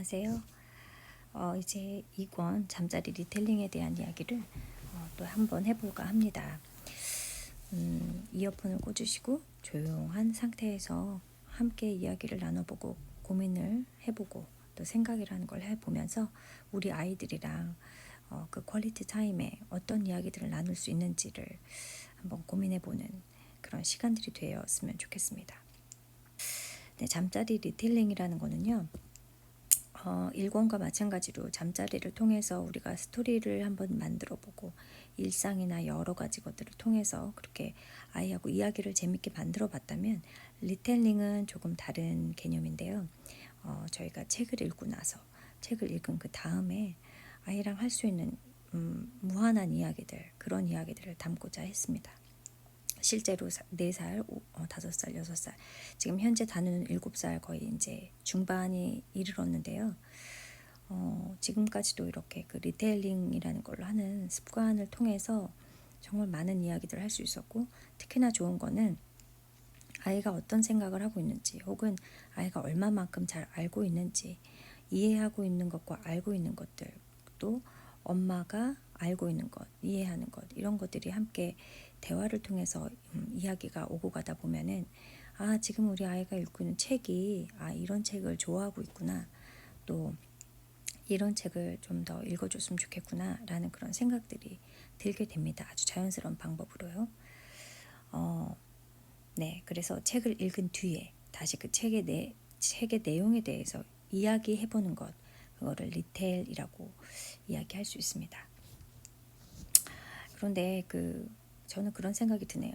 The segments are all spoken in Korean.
안녕하세요. 어, 이제 이권 잠자리 리텔링에 대한 이야기를 어, 또 한번 해볼까 합니다. 음, 이어폰을 꽂으시고 조용한 상태에서 함께 이야기를 나눠보고 고민을 해보고 또 생각이라는 걸 해보면서 우리 아이들이랑 어, 그 퀄리티 타임에 어떤 이야기들을 나눌 수 있는지를 한번 고민해보는 그런 시간들이 되었으면 좋겠습니다. 네, 잠자리 리텔링이라는 거는요. 어, 일권과 마찬가지로 잠자리를 통해서 우리가 스토리를 한번 만들어 보고 일상이나 여러 가지 것들을 통해서 그렇게 아이하고 이야기를 재밌게 만들어 봤다면 리텔링은 조금 다른 개념인데요. 어, 저희가 책을 읽고 나서 책을 읽은 그 다음에 아이랑 할 수 있는 음, 무한한 이야기들 그런 이야기들을 담고자 했습니다. 실제로 4살, 5살, 6살, 지금 현재 다누는 7살 거의 이제 중반이 이르렀는데요. 어, 지금까지도 이렇게 그 리테일링이라는 걸로 하는 습관을 통해서 정말 많은 이야기들을 할 수 있었고 특히나 좋은 거는 아이가 어떤 생각을 하고 있는지 혹은 아이가 얼마만큼 잘 알고 있는지 이해하고 있는 것과 알고 있는 것들 또 엄마가 알고 있는 것, 이해하는 것 이런 것들이 함께 대화를 통해서 음, 이야기가 오고 가다 보면은 아 지금 우리 아이가 읽고 있는 책이 아 이런 책을 좋아하고 있구나 또 이런 책을 좀 더 읽어줬으면 좋겠구나라는 그런 생각들이 들게 됩니다. 아주 자연스러운 방법으로요. 어, 네, 그래서 책을 읽은 뒤에 다시 그 책의 내 책의 내용에 대해서 이야기해보는 것, 그거를 리테일이라고 이야기할 수 있습니다. 그런데 그 저는 그런 생각이 드네요.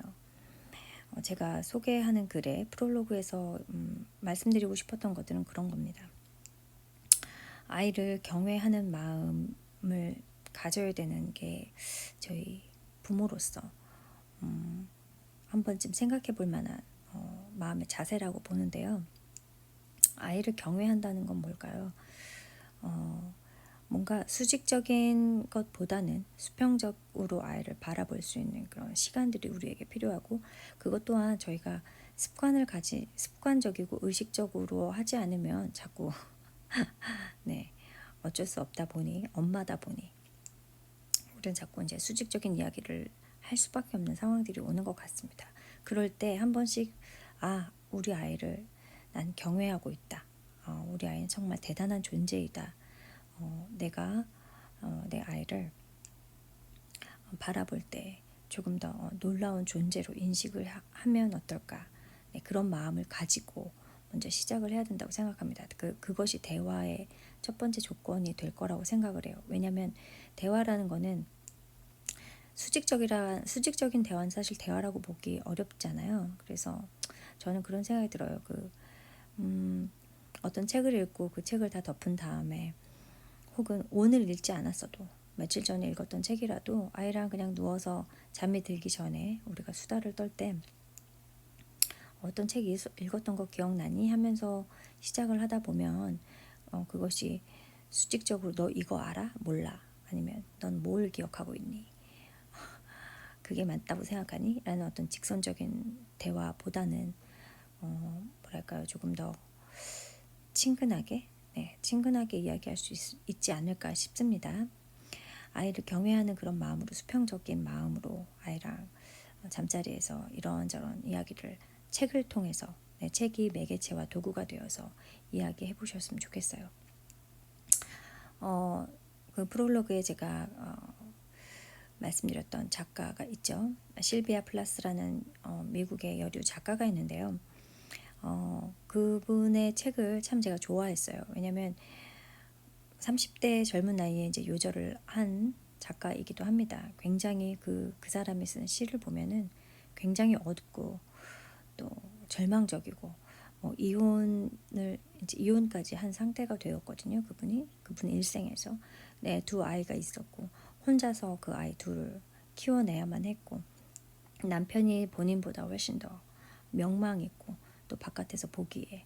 어, 제가 소개하는 글에 프롤로그에서 음, 말씀드리고 싶었던 것들은 그런 겁니다. 아이를 경외하는 마음을 가져야 되는 게 저희 부모로서 음, 한 번쯤 생각해 볼 만한 어, 마음의 자세라고 보는데요. 아이를 경외한다는 건 뭘까요? 어, 뭔가 수직적인 것보다는 수평적으로 아이를 바라볼 수 있는 그런 시간들이 우리에게 필요하고 그것 또한 저희가 습관을 가지 습관적이고 의식적으로 하지 않으면 자꾸 네 어쩔 수 없다 보니 엄마다 보니 우리는 자꾸 이제 수직적인 이야기를 할 수밖에 없는 상황들이 오는 것 같습니다. 그럴 때 한 번씩 아 우리 아이를 난 경외하고 있다. 어, 우리 아이는 정말 대단한 존재이다. 어, 내가 어, 내 아이를 바라볼 때 조금 더 어, 놀라운 존재로 인식을 하, 면 어떨까 네, 그런 마음을 가지고 먼저 시작을 해야 된다고 생각합니다. 그 그것이 대화의 첫 번째 조건이 될 거라고 생각을 해요. 왜냐하면 대화라는 거는 수직적이라 수직적인 대화는 사실 대화라고 보기 어렵잖아요. 그래서 저는 그런 생각이 들어요. 그 음, 어떤 책을 읽고 그 책을 다 덮은 다음에 혹은 오늘 읽지 않았어도 며칠 전에 읽었던 책이라도 아이랑 그냥 누워서 잠이 들기 전에 우리가 수다를 떨 때 어떤 책 읽었던 거 기억나니 하면서 시작을 하다 보면 어, 그것이 수직적으로 너 이거 알아? 몰라. 아니면 넌 뭘 기억하고 있니? 그게 맞다고 생각하니? 라는 어떤 직선적인 대화보다는 어, 뭐랄까요 조금 더 친근하게 네, 친근하게 이야기할 수 있, 지 않을까 싶습니다. 아이를 경외하는 그런 마음으로 수평적인 마음으로 아이랑 잠자리에서 이런저런 이야기를 책을 통해서 네, 책이 매개체와 도구가 되어서 이야기해 보셨으면 좋겠어요. 어, 그 프롤로그에 제가 어, 말씀드렸던 작가가 있죠. 실비아 플라스라는 어, 미국의 여류 작가가 있는데요. 어, 그분의 책을 참 제가 좋아했어요. 왜냐면 30대 젊은 나이에 이제 요절을 한 작가이기도 합니다. 굉장히 그, 그 사람이 쓴 시를 보면은 굉장히 어둡고 또 절망적이고 뭐 이혼을 이제 이혼까지 한 상태가 되었거든요. 그분이 그분 일생에서 네, 두 아이가 있었고 혼자서 그 아이 둘을 키워내야만 했고 남편이 본인보다 훨씬 더 명망 있고 또 바깥에서 보기에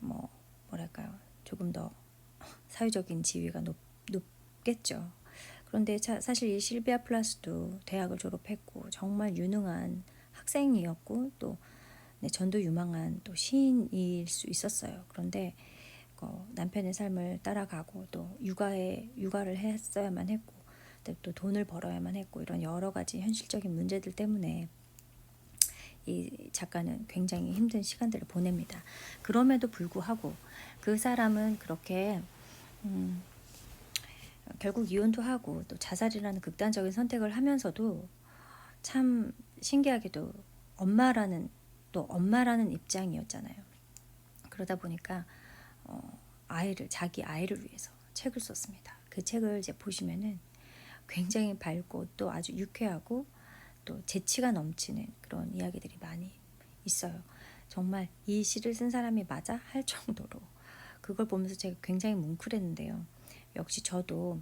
뭐 뭐랄까요 조금 더 사회적인 지위가 높, 높겠죠. 그런데 자, 사실 이 실비아 플라스도 대학을 졸업했고 정말 유능한 학생이었고 또 네, 전도 유망한 또 시인일 수 있었어요. 그런데 어, 남편의 삶을 따라가고 또 육아에 육아를 했어야만 했고 또- 또 돈을 벌어야만 했고 이런 여러 가지 현실적인 문제들 때문에 이 작가는 굉장히 힘든 시간들을 보냅니다. 그럼에도 불구하고 그 사람은 그렇게 음, 결국 이혼도 하고 또 자살이라는 극단적인 선택을 하면서도 참 신기하게도 엄마라는 또 엄마라는 입장이었잖아요. 그러다 보니까 어, 아이를 자기 아이를 위해서 책을 썼습니다. 그 책을 이제 보시면은 굉장히 밝고 또 아주 유쾌하고 또 재치가 넘치는 그런 이야기들이 많이 있어요. 정말 이 시를 쓴 사람이 맞아 할 정도로 그걸 보면서 제가 굉장히 뭉클했는데요. 역시 저도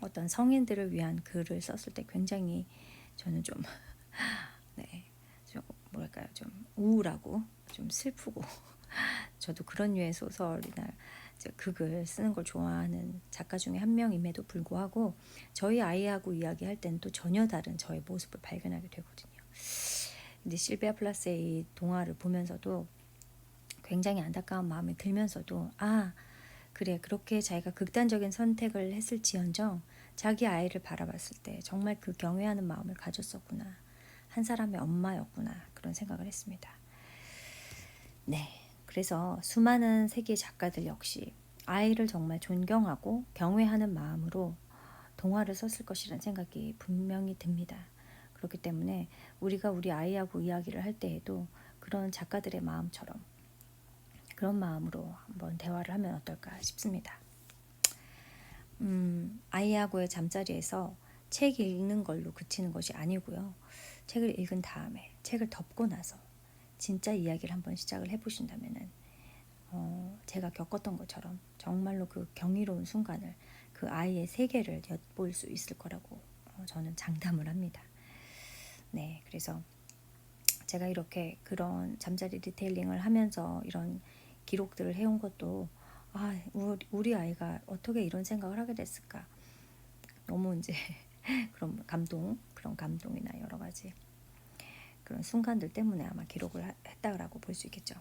어떤 성인들을 위한 글을 썼을 때 굉장히 저는 좀 네, 좀 뭐랄까요, 좀 우울하고 좀 슬프고 저도 그런 류의 소설이나 극을 쓰는 걸 좋아하는 작가 중에 한 명임에도 불구하고 저희 아이하고 이야기할 때는 또 전혀 다른 저의 모습을 발견하게 되거든요. 근데 실비아 플라스의 이 동화를 보면서도 굉장히 안타까운 마음이 들면서도 아 그래 그렇게 자기가 극단적인 선택을 했을지언정 자기 아이를 바라봤을 때 정말 그 경외하는 마음을 가졌었구나 한 사람의 엄마였구나 그런 생각을 했습니다. 네, 그래서 수많은 세계 작가들 역시 아이를 정말 존경하고 경외하는 마음으로 동화를 썼을 것이라는 생각이 분명히 듭니다. 그렇기 때문에 우리가 우리 아이하고 이야기를 할 때에도 그런 작가들의 마음처럼 그런 마음으로 한번 대화를 하면 어떨까 싶습니다. 음, 아이하고의 잠자리에서 책 읽는 걸로 그치는 것이 아니고요. 책을 읽은 다음에 책을 덮고 나서 진짜 이야기를 한번 시작을 해보신다면은 어, 제가 겪었던 것처럼 정말로 그 경이로운 순간을 그 아이의 세계를 엿볼 수 있을 거라고 어, 저는 장담을 합니다. 네, 그래서 제가 이렇게 그런 잠자리 디테일링을 하면서 이런 기록들을 해온 것도 아 우리, 우리 아이가 어떻게 이런 생각을 하게 됐을까 너무 이제 그런 감동 그런 감동이나 여러 가지 그런 순간들 때문에 아마 기록을 하- 했다라고 볼 수 있겠죠.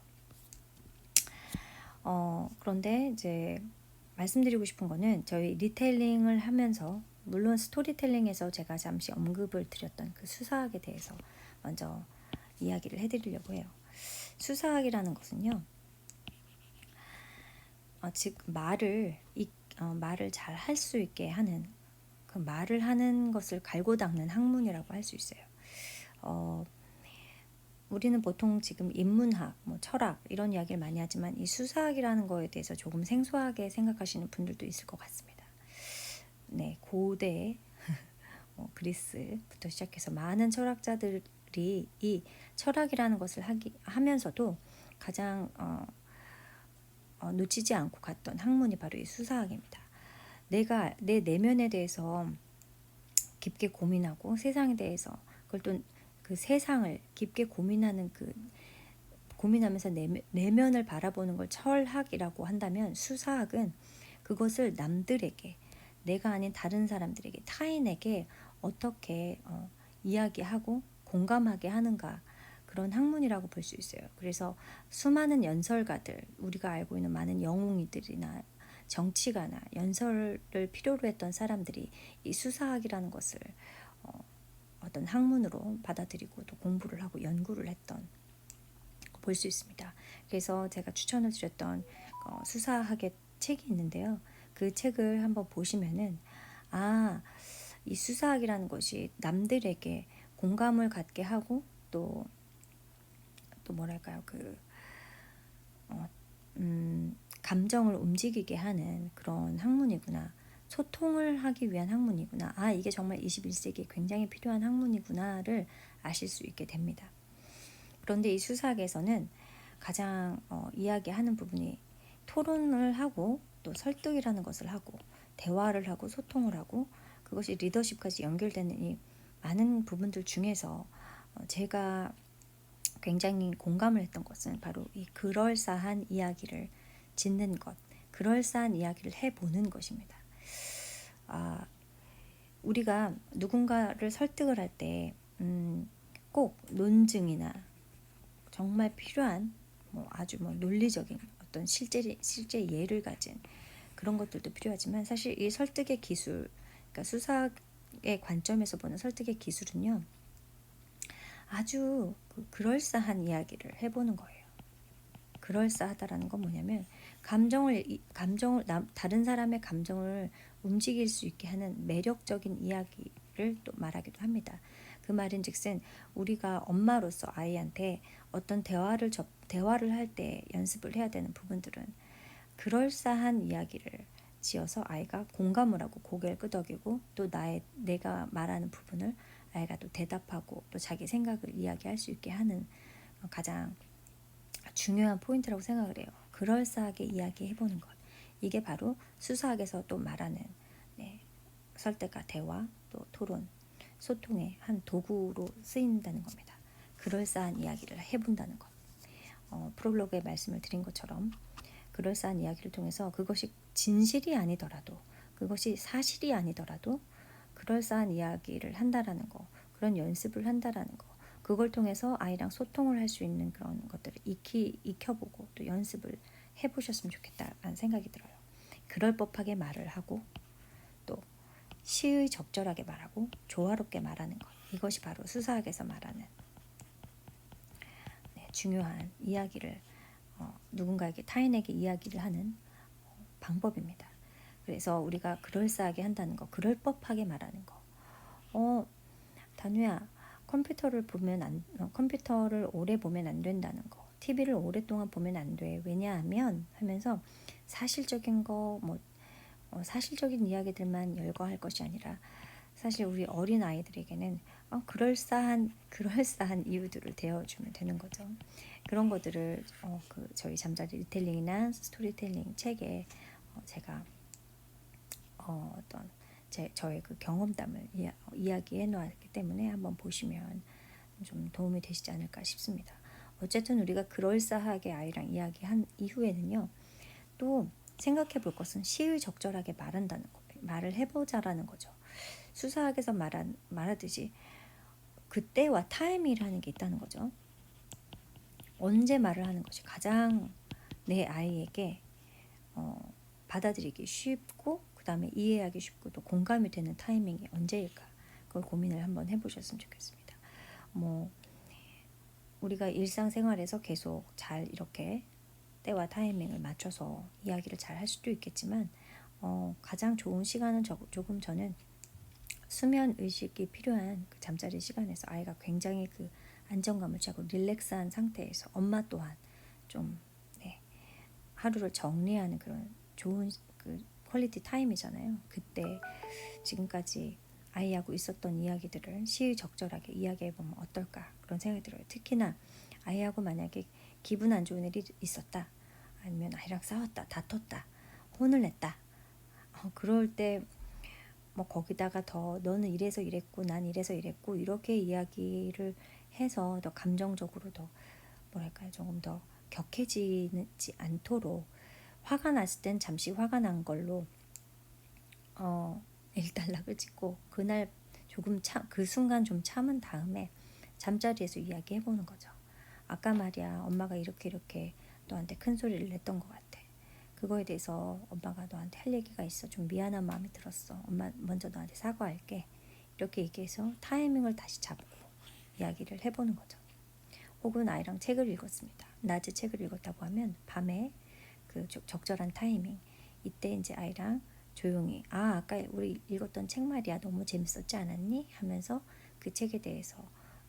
어 그런데 이제 말씀드리고 싶은 거는 저희 리테일링을 하면서 물론 스토리텔링에서 제가 잠시 언급을 드렸던 그 수사학에 대해서 먼저 이야기를 해드리려고 해요. 수사학이라는 것은요. 어, 즉 말을 이, 어, 말을 잘 할 수 있게 하는 그 말을 하는 것을 갈고 닦는 학문이라고 할 수 있어요. 어, 우리는 보통 지금 인문학, 뭐 철학 이런 이야기를 많이 하지만 이 수사학이라는 거에 대해서 조금 생소하게 생각하시는 분들도 있을 것 같습니다. 네, 고대 뭐 그리스부터 시작해서 많은 철학자들이 이 철학이라는 것을 하기, 하면서도 가장 어, 어, 놓치지 않고 갔던 학문이 바로 이 수사학입니다. 내가 내 내면에 대해서 깊게 고민하고 세상에 대해서 그걸 또 그 세상을 깊게 고민하는 그 고민하면서 내면, 내면을 바라보는 걸 철학이라고 한다면 수사학은 그것을 남들에게 내가 아닌 다른 사람들에게 타인에게 어떻게 어, 이야기하고 공감하게 하는가 그런 학문이라고 볼 수 있어요. 그래서 수많은 연설가들 우리가 알고 있는 많은 영웅이들이나 정치가나 연설을 필요로 했던 사람들이 이 수사학이라는 것을 어, 어떤 학문으로 받아들이고 또 공부를 하고 연구를 했던 볼 수 있습니다. 그래서 제가 추천을 드렸던 어, 수사학의 책이 있는데요. 그 책을 한번 보시면은 아, 이 수사학이라는 것이 남들에게 공감을 갖게 하고 또 또 뭐랄까요 그 어, 음, 감정을 움직이게 하는 그런 학문이구나. 소통을 하기 위한 학문이구나. 아, 이게 정말 21세기에 굉장히 필요한 학문이구나를 아실 수 있게 됩니다. 그런데 이 수사학에서는 가장 어, 이야기하는 부분이 토론을 하고 또 설득이라는 것을 하고 대화를 하고 소통을 하고 그것이 리더십까지 연결되는 이 많은 부분들 중에서 어, 제가 굉장히 공감을 했던 것은 바로 이 그럴싸한 이야기를 짓는 것, 그럴싸한 이야기를 해보는 것입니다. 아, 우리가 누군가를 설득을 할 때, 음, 꼭 논증이나 정말 필요한 뭐 아주 뭐 논리적인 어떤 실제 실제 예를 가진 그런 것들도 필요하지만 사실 이 설득의 기술, 그러니까 수사의 관점에서 보는 설득의 기술은요 아주 그 그럴싸한 이야기를 해보는 거예요. 그럴싸하다라는 건 뭐냐면 감정을 이- 감정을 남, 다른 사람의 감정을 움직일 수 있게 하는 매력적인 이야기를 또 말하기도 합니다. 그 말인즉슨 우리가 엄마로서 아이한테 어떤 대화를 접, 대화를 할 때 연습을 해야 되는 부분들은 그럴싸한 이야기를 지어서 아이가 공감을 하고 고개를 끄덕이고 또 나의 내가 말하는 부분을 아이가 또 대답하고 또 자기 생각을 이야기할 수 있게 하는 가장 중요한 포인트라고 생각을 해요. 그럴싸하게 이야기해 보는 것. 이게 바로 수사학에서 또 말하는 네, 설득과 대화 또 토론 소통의 한 도구로 쓰인다는 겁니다. 그럴싸한 이야기를 해본다는 것. 어, 프롤로그에 말씀을 드린 것처럼 그럴싸한 이야기를 통해서 그것이 진실이 아니더라도 그것이 사실이 아니더라도 그럴싸한 이야기를 한다라는 거 그런 연습을 한다라는 거 그걸 통해서 아이랑 소통을 할 수 있는 그런 것들을 익히 익혀보고 또 연습을 해보셨으면 좋겠다라는 생각이 들어요. 그럴 법하게 말을 하고 또 시의 적절하게 말하고 조화롭게 말하는 것 이것이 바로 수사학에서 말하는 네, 중요한 이야기를 어, 누군가에게 타인에게 이야기를 하는 어, 방법입니다. 그래서 우리가 그럴싸하게 한다는 거, 그럴 법하게 말하는 거. 어, 단우야, 컴퓨터를 보면 안, 어, 컴퓨터를 오래 보면 안 된다는 거. TV를 오랫동안 보면 안 돼. 왜냐하면 하면서 사실적인 거, 뭐 어, 사실적인 이야기들만 열거할 것이 아니라 사실 우리 어린 아이들에게는 어, 그럴싸한 그럴싸한 이유들을 대어주면 되는 거죠. 그런 것들을 어, 그 저희 잠자리 리텔링이나 스토리텔링 책에 어, 제가 어, 어떤 제 저의 그 경험담을 이야, 이야기해 놓았기 때문에 한번 보시면 좀 도움이 되시지 않을까 싶습니다. 어쨌든 우리가 그럴싸하게 아이랑 이야기한 이후에는요, 또 생각해 볼 것은 시의 적절하게 말한다는 거, 말을 해보자라는 거죠. 수사학에서 말한, 말하듯이 그때와 타임이라는 게 있다는 거죠. 언제 말을 하는 것이 가장 내 아이에게 어, 받아들이기 쉽고 그 다음에 이해하기 쉽고 또 공감이 되는 타이밍이 언제일까 그걸 고민을 한번 해보셨으면 좋겠습니다. 뭐 우리가 일상생활에서 계속 잘 이렇게 때와 타이밍을 맞춰서 이야기를 잘 할 수도 있겠지만 어, 가장 좋은 시간은 저, 조금 저는 수면 의식이 필요한 그 잠자리 시간에서 아이가 굉장히 그 안정감을 취하고 릴렉스한 상태에서 엄마 또한 좀 네, 하루를 정리하는 그런 좋은 그 퀄리티 타임이잖아요. 그때 지금까지 아이하고 있었던 이야기들을 시의적절하게 이야기해 보면 어떨까 그런 생각이 들어요. 특히나 아이하고 만약에 기분 안 좋은 일이 있었다, 아니면 아이랑 싸웠다, 다퉜다, 혼을 냈다. 어, 그럴 때 뭐 거기다가 더 너는 이래서 이랬고 난 이래서 이랬고 이렇게 이야기를 해서 더 감정적으로 더 뭐랄까요 조금 더 격해지지 않도록 화가 났을 땐 잠시 화가 난 걸로 어 일단락을 찍고 그날 조금 참 그 순간 좀 참은 다음에 잠자리에서 이야기해 보는 거죠. 아까 말이야 엄마가 이렇게 이렇게 너한테 큰 소리를 냈던 것 같아. 그거에 대해서 엄마가 너한테 할 얘기가 있어. 좀 미안한 마음이 들었어. 엄마 먼저 너한테 사과할게. 이렇게 얘기해서 타이밍을 다시 잡고 이야기를 해보는 거죠. 혹은 아이랑 책을 읽었습니다. 낮에 책을 읽었다고 하면 밤에 그 적절한 타이밍. 이때 이제 아이랑 조용히 아 아까 우리 읽었던 책 말이야. 너무 재밌었지 않았니? 하면서 그 책에 대해서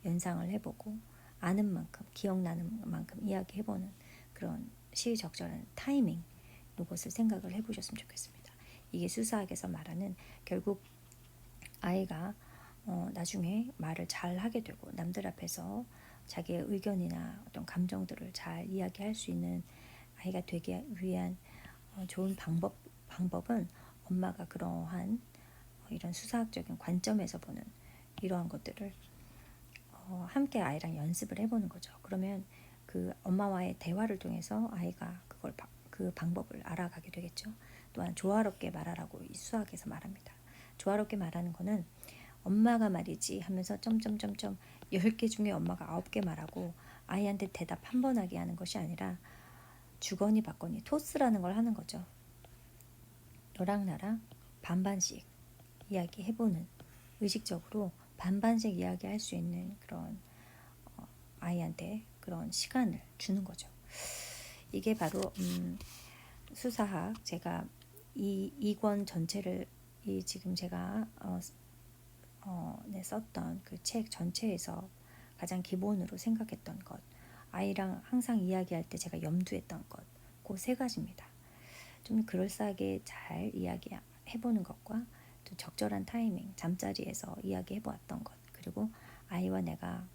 연상을 해보고 아는 만큼 기억나는 만큼 이야기해보는 그런 시의적절한 타이밍 이것을 생각을 해보셨으면 좋겠습니다. 이게 수사학에서 말하는 결국 아이가 어, 나중에 말을 잘 하게 되고 남들 앞에서 자기의 의견이나 어떤 감정들을 잘 이야기할 수 있는 아이가 되기 위한 어, 좋은 방법 방법은 엄마가 그러한 어, 이런 수사학적인 관점에서 보는 이러한 것들을 어, 함께 아이랑 연습을 해보는 거죠. 그러면 그 엄마와의 대화를 통해서 아이가 그걸 바, 그 방법을 알아가게 되겠죠. 또한 조화롭게 말하라고 이 수학에서 말합니다. 조화롭게 말하는 거는 엄마가 말이지 하면서 점점점점 10개 중에 엄마가 9개 말하고 아이한테 대답 한 번 하게 하는 것이 아니라 주거니 받거니 토스라는 걸 하는 거죠. 너랑 나랑 반반씩 이야기 해보는 의식적으로 반반씩 이야기할 수 있는 그런 어, 아이한테 그런 시간을 주는 거죠. 이게 바로 음, 수사학 제가 이 이권 전체를 이 지금 제가 어, 어, 네, 썼던 그 책 전체에서 가장 기본으로 생각했던 것, 아이랑 항상 이야기할 때 제가 염두했던 것, 그 세 가지입니다. 좀 그럴싸하게 잘 이야기해보는 것과 또 적절한 타이밍, 잠자리에서 이야기해보았던 것, 그리고 아이와 내가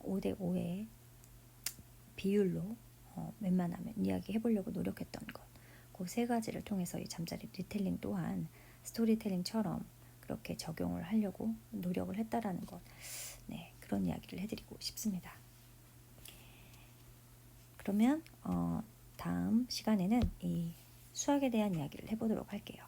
5대 5의 비율로 어, 웬만하면 이야기해보려고 노력했던 것, 그 세 가지를 통해서 이 잠자리 리텔링 또한 스토리텔링처럼 그렇게 적용을 하려고 노력을 했다라는 것, 네 그런 이야기를 해드리고 싶습니다. 그러면 어, 다음 시간에는 이 수학에 대한 이야기를 해보도록 할게요.